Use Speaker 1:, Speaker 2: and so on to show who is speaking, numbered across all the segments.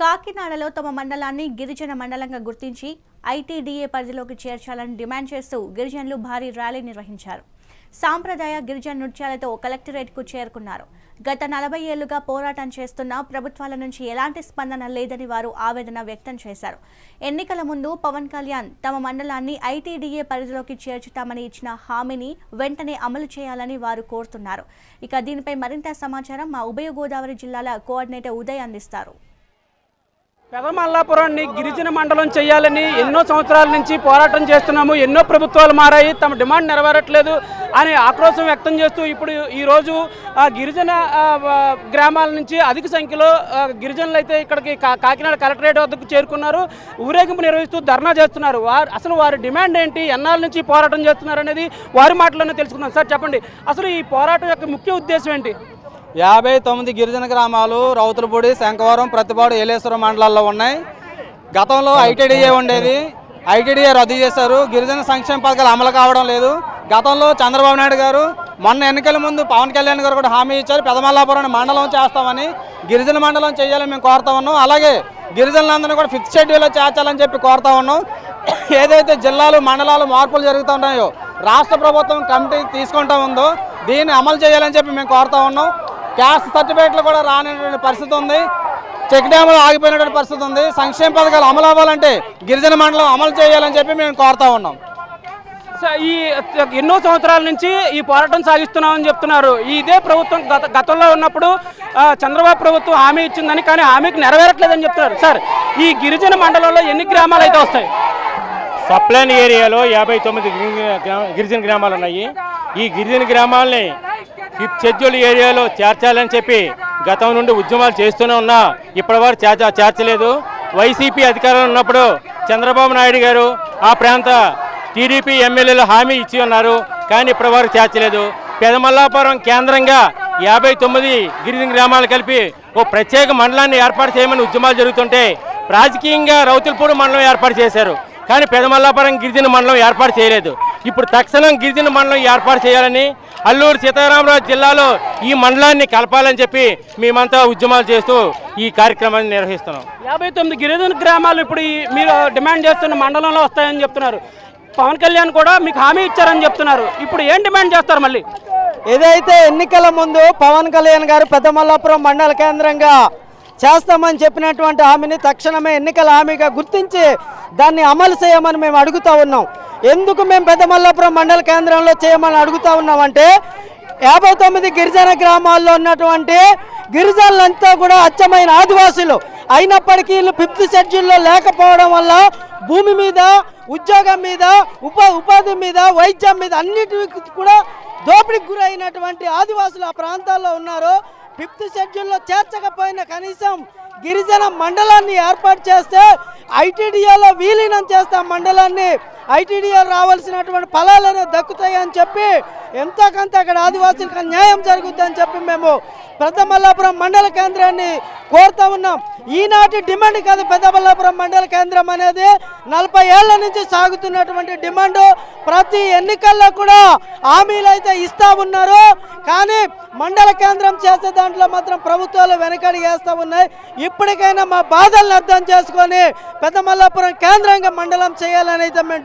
Speaker 1: కాకినాడలో తమ మండలాన్ని గిరిజన మండలంగా గుర్తించి ఐటీడీఏ పరిధిలోకి చేర్చాలని డిమాండ్ చేస్తూ గిరిజనులు భారీ ర్యాలీ నిర్వహించారు. సాంప్రదాయ గిరిజన నృత్యాలతో కలెక్టరేట్కు చేరుకున్నారు. గత నలభై ఏళ్ళుగా పోరాటం చేస్తున్న ప్రభుత్వాల నుంచి ఎలాంటి స్పందన లేదని వారు ఆవేదన వ్యక్తం చేశారు. ఎన్నికల ముందు పవన్ కళ్యాణ్ తమ మండలాన్ని ఐటీడీఏ పరిధిలోకి చేర్చుతామని ఇచ్చిన హామీని వెంటనే అమలు చేయాలని వారు కోరుతున్నారు. ఇక దీనిపై మరింత సమాచారం మా ఉభయ గోదావరి జిల్లాల కోఆర్డినేటర్ ఉదయ్ అందిస్తారు.
Speaker 2: పెదమల్లాపురాన్ని గిరిజన మండలం చేయాలని ఎన్నో సంవత్సరాల నుంచి పోరాటం చేస్తున్నాము. ఎన్నో ప్రభుత్వాలు మారాయి. తమ డిమాండ్ నెరవేరట్లేదు అని ఆక్రోశం వ్యక్తం చేస్తూ ఇప్పుడు ఈరోజు గిరిజన గ్రామాల నుంచి అధిక సంఖ్యలో గిరిజనులు అయితే ఇక్కడికి కా- కాకినాడ కలెక్టరేట్ వద్దకు చేరుకున్నారు. ఊరేగింపు నిర్వహిస్తూ ధర్నా చేస్తున్నారు. వారు అసలు వారి డిమాండ్ ఏంటి? ఎన్నాళ్ళ నుంచి పోరాటం చేస్తున్నారు అనేది వారి మాటలోనే తెలుసుకుందాం. సార్ చెప్పండి. అసలు ఈ పోరాటం యొక్క ముఖ్య ఉద్దేశం ఏంటి?
Speaker 3: యాభై తొమ్మిది గిరిజన గ్రామాలు రౌతులపూడి శంఖవరం ప్రతిపాడు ఏలేశ్వరం మండలాల్లో ఉన్నాయి. గతంలో ఐటీడీఏ ఉండేది. ఐటీడీఏ రద్దు చేశారు. గిరిజన సంక్షేమ పథకాలు అమలు కావడం లేదు. గతంలో చంద్రబాబు నాయుడు గారు మొన్న ఎన్నికల ముందు పవన్ కళ్యాణ్ గారు కూడా హామీ ఇచ్చారు. పెదమల్లాపురం మండలం చేస్తామని గిరిజన మండలం చేయాలని మేము కోరుతా ఉన్నాం. అలాగే గిరిజనులందరినీ కూడా ఫిఫ్త్ షెడ్యూల్లో చేర్చాలని చెప్పి కోరుతా ఉన్నాం. ఏదైతే జిల్లాలు మండలాలు మార్పులు జరుగుతున్నాయో రాష్ట్ర ప్రభుత్వం కమిటీ తీసుకుంటా ఉందో దీన్ని అమలు చేయాలని చెప్పి మేము కోరుతా ఉన్నాం. క్యాస్ట్ సర్టిఫికేట్లు కూడా రానటువంటి పరిస్థితి ఉంది. చెక్ డ్యాములు ఆగిపోయినటువంటి పరిస్థితి ఉంది. సంక్షేమ పథకాలు అమలు అవ్వాలంటే గిరిజన మండలం అమలు చేయాలని చెప్పి మేము కోరుతా ఉన్నాం.
Speaker 2: స- ఈ ఎన్నో సంవత్సరాల నుంచి ఈ పోరాటం సాగిస్తున్నామని చెప్తున్నారు. ఇదే ప్రభుత్వం గత గతంలో ఉన్నప్పుడు చంద్రబాబు ప్రభుత్వం హామీ ఇచ్చిందని కానీ హామీకి నెరవేరట్లేదని చెప్తున్నారు. సార్ ఈ గిరిజన మండలంలో ఎన్ని గ్రామాలు అయితే వస్తాయి?
Speaker 4: సప్లైన్ ఏరియాలో యాభై తొమ్మిది గిరిజన గ్రా- గిరిజన గ్రామాలు ఉన్నాయి. ఈ గిరిజన గ్రామాలని షెడ్యూల్ ఏరియాలో చేర్చాలని చెప్పి గతం నుండి ఉద్యమాలు చేస్తూనే ఉన్నా ఇప్పటివరకు చేర్చ చేర్చలేదు. వైసీపీ అధికారంలో ఉన్నప్పుడు చంద్రబాబు నాయుడు గారు ఆ ప్రాంత టీడీపీ ఎమ్మెల్యేలు హామీ ఇచ్చి ఉన్నారు కానీ ఇప్పటివరకు చేర్చలేదు. పెదమల్లాపురం కేంద్రంగా యాభై తొమ్మిది గిరిజన గ్రామాలు కలిపి ఓ ప్రత్యేక మండలాన్ని ఏర్పాటు చేయమని ఉద్యమాలు జరుగుతుంటే రాజకీయంగా రౌతులపూడి మండలం ఏర్పాటు చేశారు. కానీ పెదమల్లాపురం గిరిజన మండలం ఏర్పాటు చేయలేదు. ఇప్పుడు తక్షణం గిరిజన మండలం ఏర్పాటు చేయాలని అల్లూరు సీతారామరాజు జిల్లాలో ఈ మండలాన్ని కలపాలని చెప్పి మేమంతా ఉద్యమాలు చేస్తూ ఈ కార్యక్రమాన్ని నిర్వహిస్తున్నాం.
Speaker 2: యాభై తొమ్మిది గిరిజన గ్రామాలు ఇప్పుడు ఈ మీరు డిమాండ్ చేస్తున్న మండలంలో వస్తాయని చెప్తున్నారు. పవన్ కళ్యాణ్ కూడా మీకు హామీ ఇచ్చారని చెప్తున్నారు. ఇప్పుడు ఏం డిమాండ్ చేస్తారు మళ్ళీ?
Speaker 3: ఏదైతే ఎన్నికల ముందు పవన్ కళ్యాణ్ గారు పెద్దమల్లాపురం మండల కేంద్రంగా చేస్తామని చెప్పినటువంటి హామీని తక్షణమే ఎన్నికల హామీగా గుర్తించి దాన్ని అమలు చేయమని మేము అడుగుతా ఉన్నాం. ఎందుకు మేము పెద్దమల్లాపురం మండల కేంద్రంలో చేయమని అడుగుతా ఉన్నామంటే యాభై తొమ్మిది గిరిజన గ్రామాల్లో ఉన్నటువంటి గిరిజనులంతా కూడా అచ్చమైన ఆదివాసులు. అయినప్పటికీ వీళ్ళు ఫిఫ్త్ షెడ్యూల్లో లేకపోవడం వల్ల భూమి మీద ఉద్యోగం మీద ఉప ఉపాధి మీద వైద్యం మీద అన్నిటికి కూడా దోపిడీకి గురైనటువంటి ఆదివాసులు ఆ ప్రాంతాల్లో ఉన్నారు. ఫిఫ్త్ షెడ్యూల్లో చేర్చకపోయినా కనీసం గిరిజన మండలాన్ని ఏర్పాటు చేస్తే ఐటీడీఏలో విలీనం చేస్తాం మండలాన్ని ఐటీడీఆర్ రావాల్సినటువంటి ఫలాలను దక్కుతాయి అని చెప్పి ఎంతకంత అక్కడ ఆదివాసులకు న్యాయం జరుగుతుందని చెప్పి మేము పెద్దమల్లాపురం మండల కేంద్రాన్ని కోరుతా ఉన్నాం. ఈనాటి డిమాండ్ కాదు పెద్దమల్లాపురం మండల కేంద్రం అనేది నలభై ఏళ్ళ నుంచి సాగుతున్నటువంటి డిమాండ్. ప్రతి ఎన్నికల్లో కూడా హామీలు అయితే ఇస్తా ఉన్నారు. కానీ మండల కేంద్రం చేసే దాంట్లో మాత్రం ప్రభుత్వాలు వెనకడి వేస్తూ ఉన్నాయి. ఇప్పటికైనా మా బాధలను అర్థం చేసుకొని పెద్దమల్లాపురం కేంద్రంగా మండలం చేయాలని అయితే మేము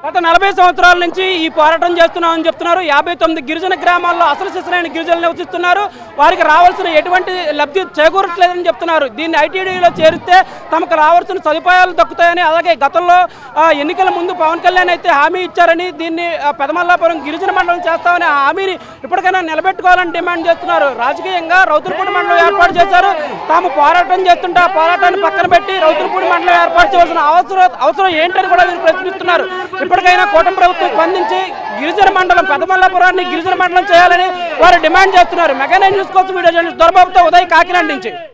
Speaker 2: గత నలభై సంవత్సరాల నుంచి ఈ పోరాటం చేస్తున్నామని చెప్తున్నారు. యాభై తొమ్మిది గిరిజన గ్రామాల్లో అసలు శిశులైన గిరిజనులు నివసిస్తున్నారు. వారికి రావాల్సిన ఎటువంటి లబ్ధి చేకూరట్లేదని చెప్తున్నారు. దీన్ని ఐటీడీలో చేరిస్తే తమకు రావాల్సిన సదుపాయాలు దక్కుతాయని అలాగే గతంలో ఆ, ఎన్నికల ముందు పవన్ కళ్యాణ్ అయితే హామీ ఇచ్చారని దీన్ని పెదమల్లాపురం గిరిజన మండలం చేస్తామని ఆ హామీని ఇప్పటికైనా నిలబెట్టుకోవాలని డిమాండ్ చేస్తున్నారు. రాజకీయంగా రౌతులపూడి మండలం ఏర్పాటు చేశారు. తాము పోరాటం చేస్తుంటే ఆ పోరాటాన్ని పక్కన పెట్టి రౌతులపూడి మండలం ఏర్పాటు చేయాల్సిన అవసరం అవసరం ఏంటని కూడా వీరు ప్రశ్నిస్తున్నారు. ఇప్పటికైనా కూటమి ప్రభుత్వం స్పందించి గిరిజన మండలం పెదమల్లాపురాన్ని గిరిజన మండలం చేయాలని వారు డిమాండ్ చేస్తున్నారు. మెగా నైన్ న్యూస్ కోసం వీడియో జర్నలిస్ట్ దొరబాబుతో ఉదయ్ కాకినాడ నుంచి.